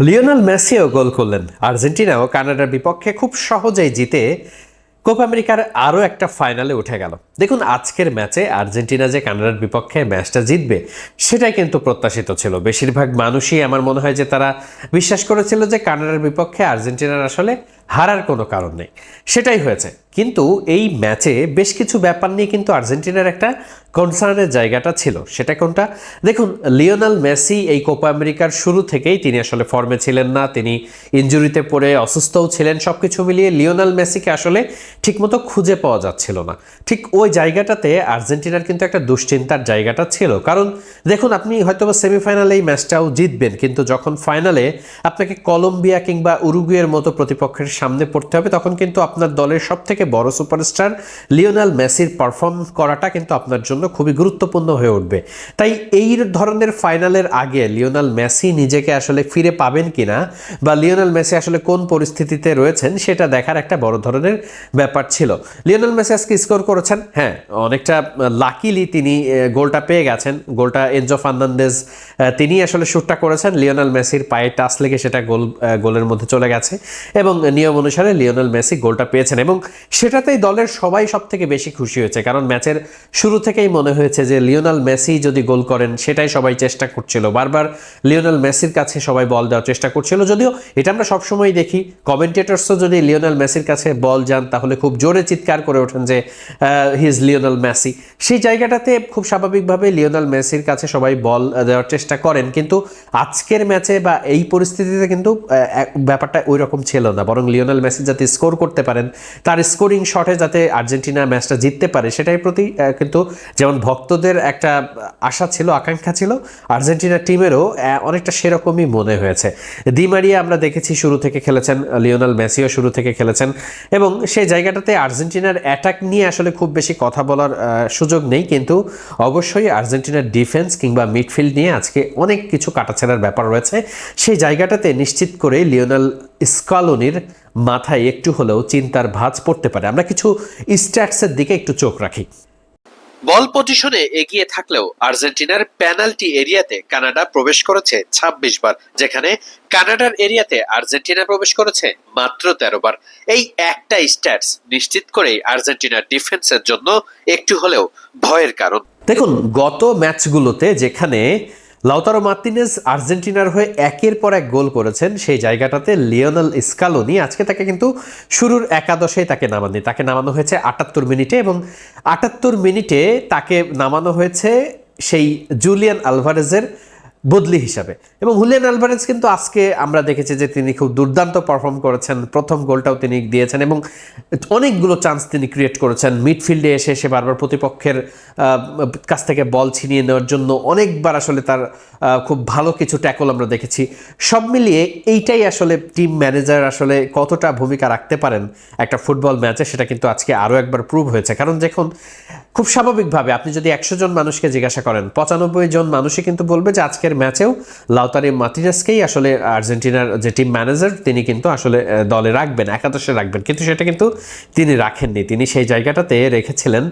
Lionel মেসিও গোল করলেন। আর্জেন্টিনাও কানাডার বিপক্ষে খুব সহজেই জিতে কোপ আমেরিকার আরও একটা ফাইনালে উঠে গেল। দেখুন, আজকের ম্যাচে আর্জেন্টিনা যে কানাডার বিপক্ষে ম্যাচটা জিতবে, সেটাই কিন্তু প্রত্যাশিত ছিল। বেশিরভাগ মানুষই আমার মনে হয় যে তারা বিশ্বাস করেছিল যে কানাডার বিপক্ষে আর্জেন্টিনার আসলে হারার কোনো কারণ নেই। সেটাই হয়েছে। কিন্তু এই ম্যাচে বেশ কিছু ব্যাপার নিয়ে কিন্তু আর্জেন্টিনার একটা কনসার্নের জায়গাটা ছিল। সেটা কোনটা? দেখুন, লিওনাল মেসি এই কোপা আমেরিকার শুরু থেকেই তিনি আসলে ফর্মে ছিলেন না, তিনি ইঞ্জুরিতে পড়ে অসুস্থও ছিলেন। সব কিছু মিলিয়ে লিওনাল মেসিকে আসলে ঠিকমতো খুঁজে পাওয়া যাচ্ছিল না। ঠিক ওই জায়গাটাতে আর্জেন্টিনার কিন্তু একটা দুশ্চিন্তার জায়গাটা ছিল। কারণ দেখুন, আপনি হয়তো সেমিফাইনালে এই ম্যাচটাও জিতবেন, কিন্তু যখন ফাইনালে আপনাকে কলম্বিয়া কিংবা উরুগুয়ের মতো প্রতিপক্ষের সামনে পড়তে হবে, তখন কিন্তু আপনার দলের সব থেকে বড় সুপারস্টার লিওনাল মেসির পারফর্ম করাটা কিন্তু আপনার জন্য খুবই গুরুত্বপূর্ণ হয়ে উঠবে। তাই এই ধরনের ফাইনালের আগে লিওনাল মেসি নিজেকে আসলে ফিরে পাবেন কিনা বা লিওনাল মেসি আসলে কোন পরিস্থিতিতে রয়েছেন সেটা দেখার একটা বড় ধরনের ব্যাপার ছিল। লিওনাল মেসি আজকে স্কোর করেছেন? হ্যাঁ অনেকটা লাকিলি তিনি গোলটা পেয়ে গেছেন। গোলটা এনজো ফার্নান্দেজ তিনি আসলে শ্যুটটা করেছেন। লিওনাল মেসির পায়ে টাচ লেগে সেটা গোল গোলের মধ্যে চলে গেছে এবং নিয়ম অনুসারে লিওনাল মেসি গোলটা পেয়েছেন এবং সেটাতেই দলের সবাই সব থেকে বেশি খুশি হয়েছে, কারণ ম্যাচের শুরু থেকেই মনে হয়েছে যে লিওনাল মেসি যদি গোল করেন সেটাই সবাই চেষ্টা করছিল। বারবার লিওনাল মেসির কাছে সবাই বল দেওয়ার চেষ্টা করছিল, যদিও এটা আমরা সবসময় দেখি। কমেন্টেটরসও যদি লিওনাল মেসির কাছে বল যান, তাহলে খুব জোরে চিৎকার করে ওঠেন যে হিজ লিওনাল মেসি। সেই জায়গাটাতে খুব স্বাভাবিকভাবে লিওনাল মেসির কাছে সবাই বল দেওয়ার চেষ্টা করেন, কিন্তু আজকের ম্যাচে বা এই পরিস্থিতিতে কিন্তু ব্যাপারটা ওই রকম ছিল না, বরং লিওনাল মেসি যাতে স্কোর করতে পারেন, তার স্কোরিং শটে যাতে আর্জেন্টিনা ম্যাচটা জিততে পারে, সেটাই প্রতি কিন্তু যেমন ভক্তদের একটা আশা ছিল, আকাঙ্ক্ষা ছিল, আর্জেন্টিনা টিমেরও অনেকটা সেরকমই মনে হয়েছে। দিমারিয়া আমরা দেখেছি শুরু থেকে খেলেছেন, লিওনাল মেসিও শুরু থেকে খেলেছেন, এবং সেই জায়গাটাতে আর্জেন্টিনার অ্যাটাক নিয়ে আসলে খুব বেশি কথা বলার সুযোগ নেই, কিন্তু অবশ্যই আর্জেন্টিনার ডিফেন্স কিংবা মিডফিল্ড নিয়ে আজকে অনেক কিছু কাটাছেড়ার ব্যাপার রয়েছে। সেই জায়গাটাতে নিশ্চিত করে লিওনাল স্কালোনির মাথায় একটু হলেও চিন্তার ভাঁজ পড়তে পারে। আমরা কিছু স্ট্যাটসের দিকে একটু চোখ রাখি। বল পজিশনে এগিয়ে থাকলেও আর্জেন্টিনার পেনাল্টি এরিয়াতে কানাডা প্রবেশ করেছে ২৬ বার যেখানে কানাডার এরিয়াতে আর্জেন্টিনা প্রবেশ করেছে মাত্র তেরো বার। এই একটা স্ট্যাটস নিশ্চিত করেই আর্জেন্টিনার ডিফেন্সের জন্য একটু হলেও ভয়ের কারণ। দেখুন গত ম্যাচগুলোতে যেখানে লাউতারো মার্তিনেজ আর্জেন্টিনার হয়ে একের পর এক গোল করেছেন। সেই জায়গাটাতে লিওনাল স্কালোনি আজকে তাকে কিন্তু শুরুর একাদশে তাকে নামাননি। তাকে নামানো হয়েছে আটাত্তর মিনিটে এবং আটাত্তর মিনিটে তাকে নামানো হয়েছে সেই জুলিয়ান আলভারেজের বদলি হিসাবে। এবং হুলিয়ান আলভারেজ কিন্তু আজকে আমরা দেখেছি যে তিনি খুব দুর্দান্ত পারফর্ম করেছেন। প্রথম গোলটাও তিনি দিয়েছেন এবং অনেকগুলো চান্স তিনি ক্রিয়েট করেছেন। মিডফিল্ডে এসে সে বারবার প্রতিপক্ষের কাছ থেকে বল ছিনিয়ে নেওয়ার জন্য অনেকবার আসলে তার খুব ভালো কিছু ট্যাকল আমরা দেখেছি। সব মিলিয়ে এইটাই আসলে টিম ম্যানেজার আসলে কতটা ভূমিকা রাখতে পারেন একটা ফুটবল ম্যাচে সেটা কিন্তু আজকে আরও একবার প্রুভ হয়েছে। কারণ দেখুন, খুব স্বাভাবিকভাবে আপনি যদি একশো জন মানুষকে জিজ্ঞাসা করেন, পঁচানব্বই জন মানুষই কিন্তু বলবে যে আজকের ম্যাচেও লাউতারি মার্টিনেসকেই আসলে আর্জেন্টিনার যে টিম ম্যানেজার তিনি কিন্তু আসলে দলে রাখবেন, একাদশে রাখবেন। কিন্তু সেটা কিন্তু তিনি রাখেননি। তিনি সেই জায়গাটাতে রেখেছিলেন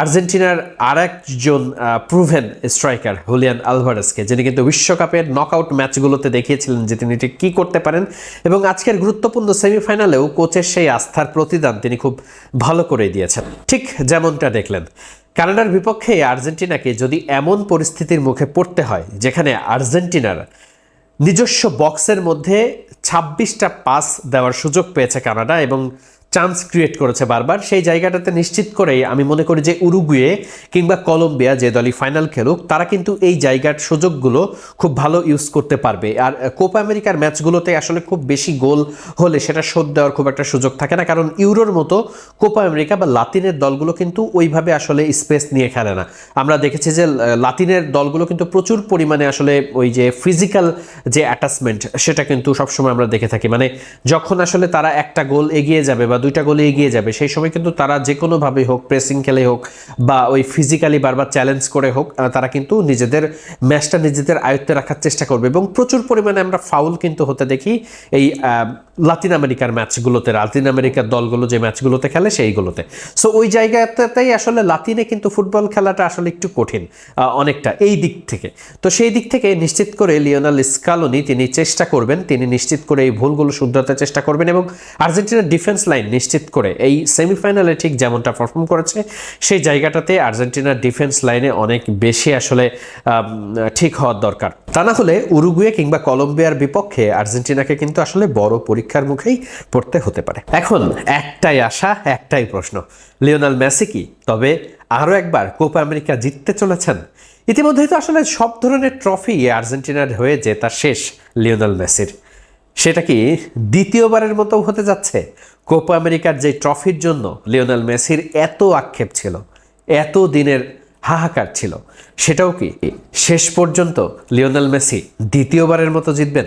আর্জেন্টিনার আর একজন প্রুভেন স্ট্রাইকার হুলিয়ান আলভারেসকে যিনি কিন্তু বিশ্বকাপের নকআউট ম্যাচগুলোতে দেখিয়েছিলেন যে তিনি ঠিক কী করতে পারেন। এবং আজকের গুরুত্বপূর্ণ সেমিফাইনালেও কোচের সেই আস্থার প্রতিদান তিনি খুব ভালো করে দিয়েছেন। ঠিক যেমনটা দেখলেন। কানাডার বিপক্ষে আর্জেন্টিনাকে যদি এমন পরিস্থিতির মুখে পড়তে হয় যেখানে আর্জেন্টিনার নিজস্ব বক্সের মধ্যে ছাব্বিশটা পাস দেওয়ার সুযোগ পেয়েছে কানাডা এবং চান্স ক্রিয়েট করেছে বারবার। সেই জায়গাটাতে নিশ্চিত করেই আমি মনে করি যে উরুগুয়ে কিংবা কলম্বিয়া যে দলই ফাইনাল খেলুক, তারা কিন্তু এই জায়গার সুযোগগুলো খুব ভালো ইউজ করতে পারবে। আর কোপা আমেরিকার ম্যাচগুলোতে আসলে খুব বেশি গোল হলে সেটা শোধ দেওয়ার খুব একটা সুযোগ থাকে না। কারণ ইউরোর মতো কোপা আমেরিকা বা লাতিনের দলগুলো কিন্তু ওইভাবে আসলে স্পেস নিয়ে খেলে না। আমরা দেখেছি যে লাতিনের দলগুলো কিন্তু প্রচুর পরিমাণে আসলে ওই যে ফিজিক্যাল যে অ্যাটাচমেন্ট সেটা কিন্তু সবসময় আমরা দেখে থাকি। মানে যখন আসলে তারা একটা গোল এগিয়ে যাবে বা দুইটা গোলে এগিয়ে যাবে, সেই সময় কিন্তু তারা যে কোনোভাবেই হোক প্রেসিং খেলে হোক বা ওই ফিজিক্যালি বারবার চ্যালেঞ্জ করে হোক তারা কিন্তু নিজেদের ম্যাচটা নিজেদের আয়ত্তে রাখার চেষ্টা করবে এবং প্রচুর পরিমাণে আমরা ফাউল কিন্তু হতে দেখি এই লাতিন আমেরিকার ম্যাচগুলোতে, লাতিন আমেরিকার দলগুলো যে ম্যাচগুলোতে খেলে সেইগুলোতে। সো ওই জায়গাটাতেই আসলে লাতিনে কিন্তু ফুটবল খেলাটা আসলে একটু কঠিন অনেকটা এই দিক থেকে। তো সেই দিক থেকে নিশ্চিত করে লিওনাল স্কালোনি তিনি চেষ্টা করবেন, তিনি নিশ্চিত করে এই ভুলগুলো শুধরাতে চেষ্টা করবেন এবং আর্জেন্টিনার ডিফেন্স লাইন নিশ্চিত করে এই সেমিফাইনালে ঠিক যেমনটা পারফর্ম করেছে, সেই জায়গাটাতে আর্জেন্টিনার ডিফেন্স লাইনে অনেক বেশি আসলে ঠিক হওয়ার দরকার। তা না হলে উরুগুয়ে কিংবা কলম্বিয়ার বিপক্ষে আর্জেন্টিনাকে কিন্তু আসলে বড় পরীক্ষার মুখেই পড়তে হতে পারে। এখন একটাই আশা, একটাই প্রশ্ন। লিওনাল মেসি কি? তবে আরও একবার কোপা আমেরিকা জিততে চলেছেন? ইতিমধ্যেই তো আসলে সব ধরনের ট্রফি আর্জেন্টিনার হয়ে জেতা শেষ লিওনাল মেসির। সেটা কি দ্বিতীয়বারের মতো হতে যাচ্ছে? কোপা আমেরিকার যে ট্রফির জন্য লিওনাল মেসির এত আক্ষেপ ছিল, এত দিনের হাহাকার ছিল, সেটাও কি শেষ পর্যন্ত লিওনাল মেসি দ্বিতীয়বারের মতো জিতবেন?